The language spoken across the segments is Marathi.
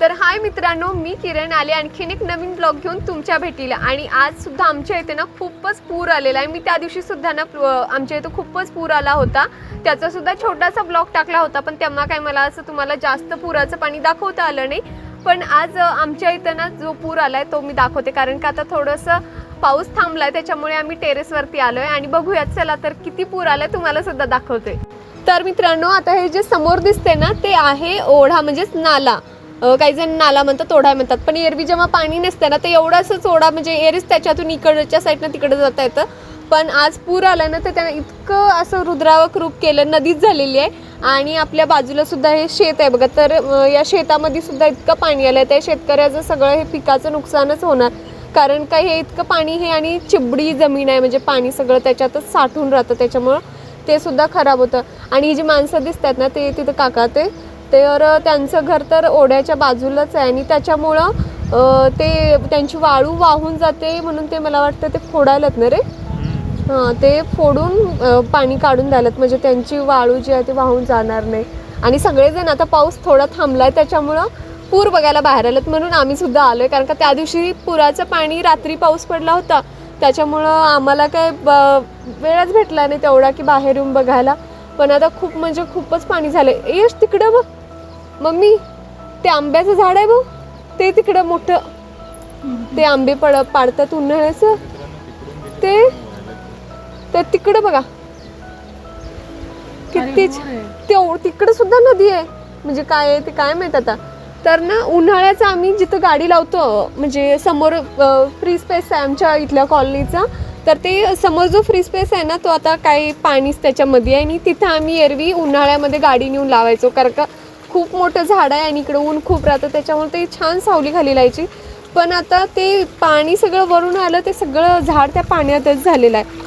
तर हाय मित्रांनो मी किरण आले. आणखीन एक नवीन ब्लॉग घेऊन तुमच्या भेटीला. आणि आज सुद्धा आमच्या इथे ना खूपच पूर आलेला आहे. मी त्या दिवशी सुद्धा ना आमच्या इथे खूपच पूर आला होता. त्याचा सुद्धा छोटासा ब्लॉग टाकला होता पण तेव्हा काय मला असं तुम्हाला जास्त पुराचं पाणी दाखवता आलं नाही. पण आज आमच्या इथं ना जो पूर आलाय तो मी दाखवते. कारण का आता थोडंसं पाऊस थांबलाय त्याच्यामुळे आम्ही टेरेसवरती आलोय. आणि बघूयात चला तर किती पूर आलाय तुम्हाला सुद्धा दाखवते. तर मित्रांनो आता हे जे समोर दिसते ना ते आहे ओढा म्हणजेच नाला. काही जण नाला म्हणतात तोडाय म्हणतात. पण एरवी जेव्हा पाणी नसतं ना ते असं चोडा म्हणजे एरवीच त्याच्यातून इकडच्या साईडनं तिकडे जाता येतं. पण आज पूर आला ना तर त्यानं इतकं असं रुद्रावक रूप केलं नदीच झालेली आहे. आणि आपल्या बाजूला सुद्धा हे शेत आहे बघा. तर या शेतामध्ये सुद्धा इतकं पाणी आलं आहे त्या शेतकऱ्याचं सगळं हे पिकाचं नुकसानच होणार. कारण का हे इतकं पाणी हे आणि चिबडी जमीन आहे म्हणजे पाणी सगळं त्याच्यातच साठून राहतं. त्याच्यामुळं ते सुद्धा खराब होतं. आणि ही जी माणसं दिसतात ना ते तिथं काका ते तर त्यांचं घर तर ओढ्याच्या बाजूलाच आहे आणि त्याच्यामुळं ते त्यांची वाळू वाहून जाते म्हणून ते मला वाटतं ते फोडायलात ना रे? हां ते फोडून पाणी काढून द्यायलात. म्हणजे त्यांची वाळू जी आहे ती वाहून जाणार नाही. आणि सगळेजण आता पाऊस थोडा थांबलाय त्याच्यामुळं पूर बघायला बाहेर आलेत म्हणून आम्ही सुद्धा आलोय. कारण का त्या दिवशी पुराचं पाणी रात्री पाऊस पडला होता. त्याच्यामुळं आम्हाला काय ब- वेळच भेटला नाही तेवढा की बाहेर येऊन बघायला. पण आता खूप म्हणजे खूपच पाणी झालंय. यश तिकडं बघ. मम्मी ते आंब्याचं झाड आहे बघ. ते तिकडं मोठं. ते आंबे पड पाडतात उन्हाळ्याचं. ते तर तिकडं बघा. किती तेव तिकडे सुद्धा नदी आहे. म्हणजे काय आहे ते काय माहीत आता. तर ना उन्हाळ्याचं आम्ही जिथं गाडी लावतो म्हणजे समोर फ्री स्पेस आहे आमच्या इथल्या कॉलनीचा तर ते समोर जो फ्री स्पेस आहे ना तो आता काही पाणीच त्याच्यामध्ये आहे. आणि तिथं आम्ही एरवी उन्हाळ्यामध्ये गाडी नेऊन लावायचो. कारण का खूप मोठं झाड आहे आणि इकडं ऊन खूप राहतं त्याच्यामुळे ते छान सावली खाली लायची. पण आता ते पाणी सगळं वरून आलं ते सगळं झाड त्या पाण्यातच झालेलं आहे.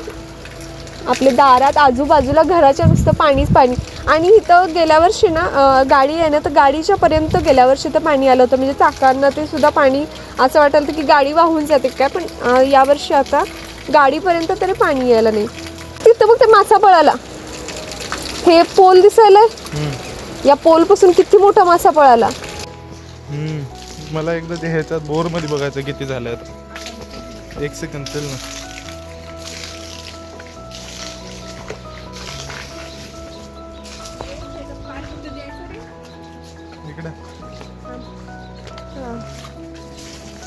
आपल्या दारात आजूबाजूला घराच्या नुसतं पाणीच पाणी. आणि इथं गेल्या वर्षी ना गाडी आहे ना तर गाडीच्या पर्यंत गेल्या वर्षी तर पाणी आलं होतं. म्हणजे चाकांना ते सुद्धा पाणी असं वाटलं होतं की गाडी वाहून जाते काय पण यावर्षी आता गाडीपर्यंत तरी पाणी यायला नाही. तिथं मग ते मासा पळाला. हे पोल दिसायला या पोलपासून किती मोठा मासा पळाला? हम्म. मला एकदा ते ह्याच्यात बोरमध्ये बघायचं किती झालं आता. एक सेकंद चल ना. इकडे.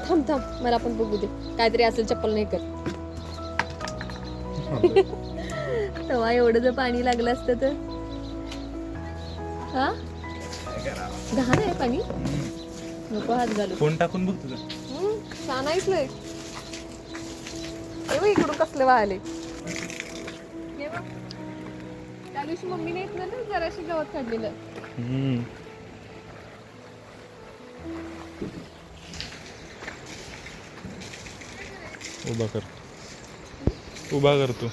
थांब थांब मला पण बघू दे. काहीतरी असेल चप्पल नाही कर तेव्हा एवढं जर पाणी लागलं असतं तर? हा? घाण आहे पाणी. नको हात घालू. फोन टाकून बघ तुझा. छान ऐकलंय हे बघ इकडून कसले वाहले. त्या दिवशी मम्मीने इथलं ना जराशी गवत काढलेलं. उभा कर. उभा कर तू.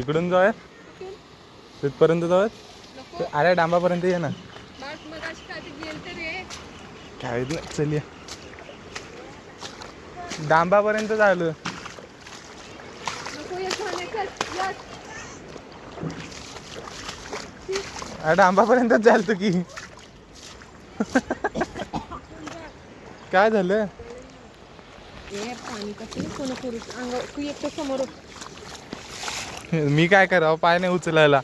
इकडून जाऊया? तिथपर्यंत जाऊयात? अरे डांबापर्यंत ये ना. काय चल ये. डांबापर्यंत झालं. अरे डांबापर्यंतच जायल तू की. काय झालं? मी काय करावं? पाय नाही उचलायला.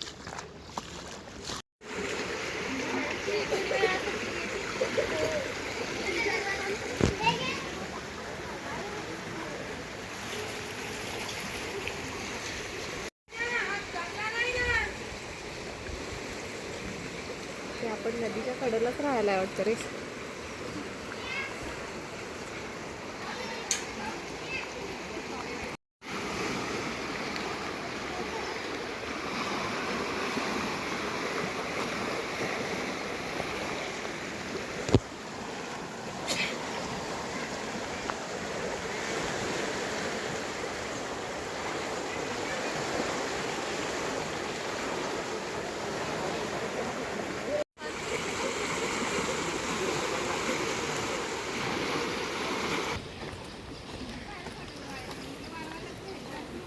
आपण नदीच्या कडेलाच राहायला वाटतं रे.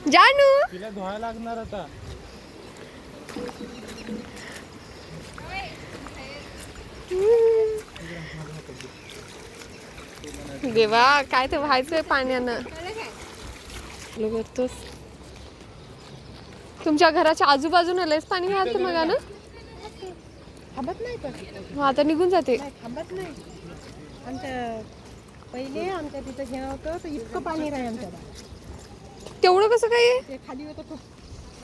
जानू. तिला धुवायला लागणार आता. देवा काय ते व्हायचंय पाण्यानं. करतोस तुमच्या घराच्या आजूबाजूने लयच पाणी घ्यायचं मग ना आता निघून जाते. थांबत आमच्या पहिले आमच्या तिथं घेणं होतं तर इतकं पाणी राहील आमच्या तेवढं कसं काय? आहे? ते खाली होतं खूप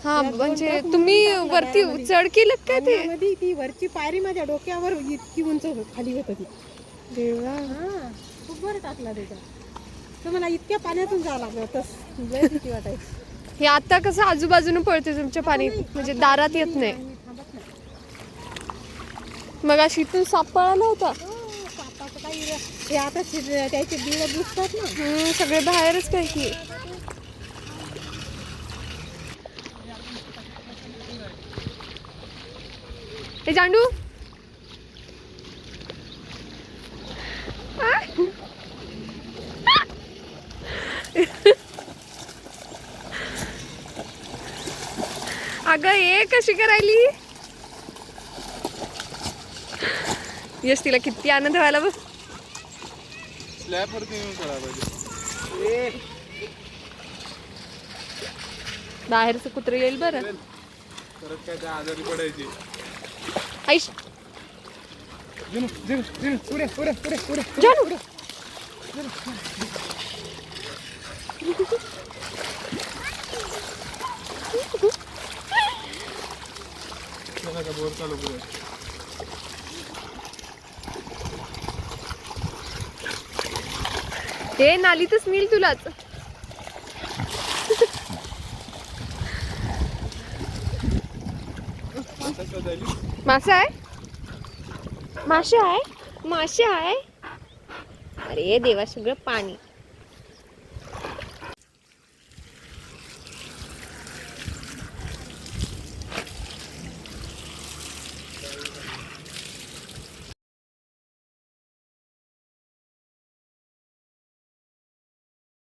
हा म्हणजे तुम्ही वरती चढ केलं काय ते? ती वरची पायरी माझ्या डोक्यावर इतकी उंच हो- खाली होत ती देवा हा. खूप बरं टाकला त्याच्यात तर मला इतक्या पाण्यातून जावं लागलं तस लय भीती वाटायची. हे आता कसं आजूबाजूनं पळते तुमच्या पाणी. म्हणजे दारात येत नाही मी थांबत नाही. मग अशी इथून साप पळाला होता. हो, सापाचं काही हे आता शिज- त्याचे बिळ बुजतात ना. हम्म, सगळे बाहेरच काय की. ए जांडू अगं ये कशी करायली? यश तिला किती आनंद व्हायला बघ. पाहिजे. बाहेरचं कुत्र येईल बरं. परत काय आजारी पडायची. आईश जिनू, बोर चालू करूया हे नालीतच नेईल तुलाच आता शोधायली मासा आहे? मासे आहे? मासे आहे? अरे देवा सगळं पाणी.